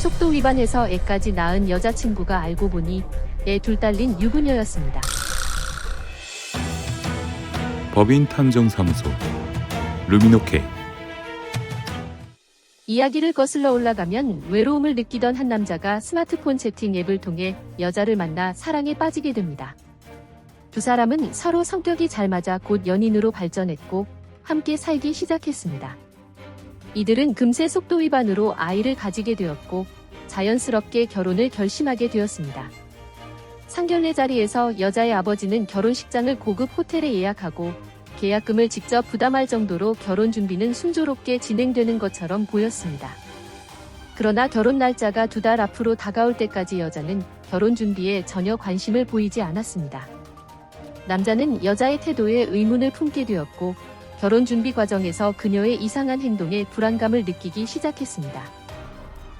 속도 위반해서 애까지 낳은 여자친구가 알고 보니 애 둘 딸린 유부녀였습니다. 법인 탐정사무소 루미노케 이야기를 거슬러 올라가면 외로움을 느끼던 한 남자가 스마트폰 채팅 앱을 통해 여자를 만나 사랑에 빠지게 됩니다. 두 사람은 서로 성격이 잘 맞아 곧 연인으로 발전했고 함께 살기 시작했습니다. 이들은 금세 속도 위반으로 아이를 가지게 되었고 자연스럽게 결혼을 결심하게 되었습니다. 상견례 자리에서 여자의 아버지는 결혼식장을 고급 호텔에 예약하고 계약금을 직접 부담할 정도로 결혼 준비는 순조롭게 진행되는 것처럼 보였습니다. 그러나 결혼 날짜가 두 달 앞으로 다가올 때까지 여자는 결혼 준비에 전혀 관심을 보이지 않았습니다. 남자는 여자의 태도에 의문을 품게 되었고 결혼 준비 과정에서 그녀의 이상한 행동에 불안감을 느끼기 시작했습니다.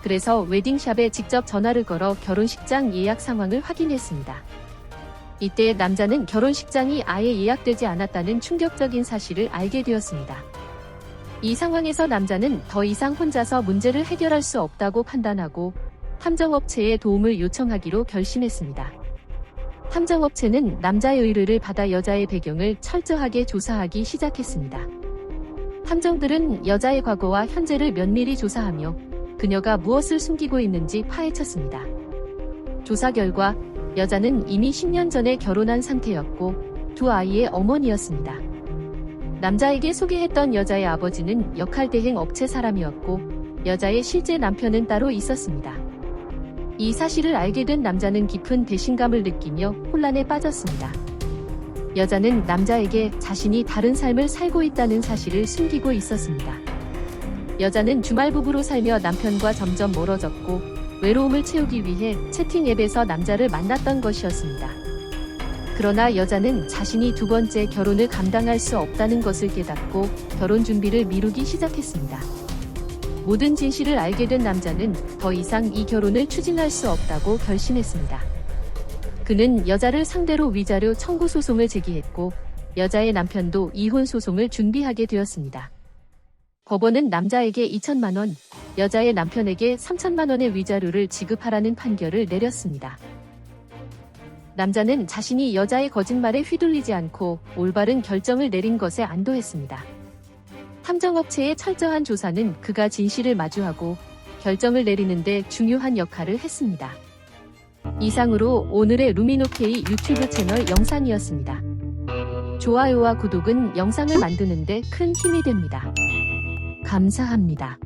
그래서 웨딩샵에 직접 전화를 걸어 결혼식장 예약 상황을 확인했습니다. 이때 남자는 결혼식장이 아예 예약되지 않았다는 충격적인 사실을 알게 되었습니다. 이 상황에서 남자는 더 이상 혼자서 문제를 해결할 수 없다고 판단하고 탐정업체에 도움을 요청하기로 결심했습니다. 탐정업체는 남자의 의뢰를 받아 여자의 배경을 철저하게 조사하기 시작했습니다. 탐정들은 여자의 과거와 현재를 면밀히 조사하며 그녀가 무엇을 숨기고 있는지 파헤쳤습니다. 조사 결과 여자는 이미 10년 전에 결혼한 상태였고 두 아이의 어머니였습니다. 남자에게 소개했던 여자의 아버지는 역할대행 업체 사람이었고 여자의 실제 남편은 따로 있었습니다. 이 사실을 알게 된 남자는 깊은 배신감을 느끼며 혼란에 빠졌습니다. 여자는 남자에게 자신이 다른 삶을 살고 있다는 사실을 숨기고 있었습니다. 여자는 주말 부부로 살며 남편과 점점 멀어졌고 외로움을 채우기 위해 채팅 앱에서 남자를 만났던 것이었습니다. 그러나 여자는 자신이 두 번째 결혼을 감당할 수 없다는 것을 깨닫고 결혼 준비를 미루기 시작했습니다. 모든 진실을 알게 된 남자는 더 이상 이 결혼을 추진할 수 없다고 결심했습니다. 그는 여자를 상대로 위자료 청구 소송을 제기했고 여자의 남편도 이혼 소송을 준비하게 되었습니다. 법원은 남자에게 2천만 원, 여자의 남편에게 3천만 원의 위자료를 지급하라는 판결을 내렸습니다. 남자는 자신이 여자의 거짓말에 휘둘리지 않고 올바른 결정을 내린 것에 안도했습니다. 탐정업체의 철저한 조사는 그가 진실을 마주하고 결정을 내리는데 중요한 역할을 했습니다. 이상으로 오늘의 루미노케이 유튜브 채널 영상이었습니다. 좋아요와 구독은 영상을 만드는데 큰 힘이 됩니다. 감사합니다.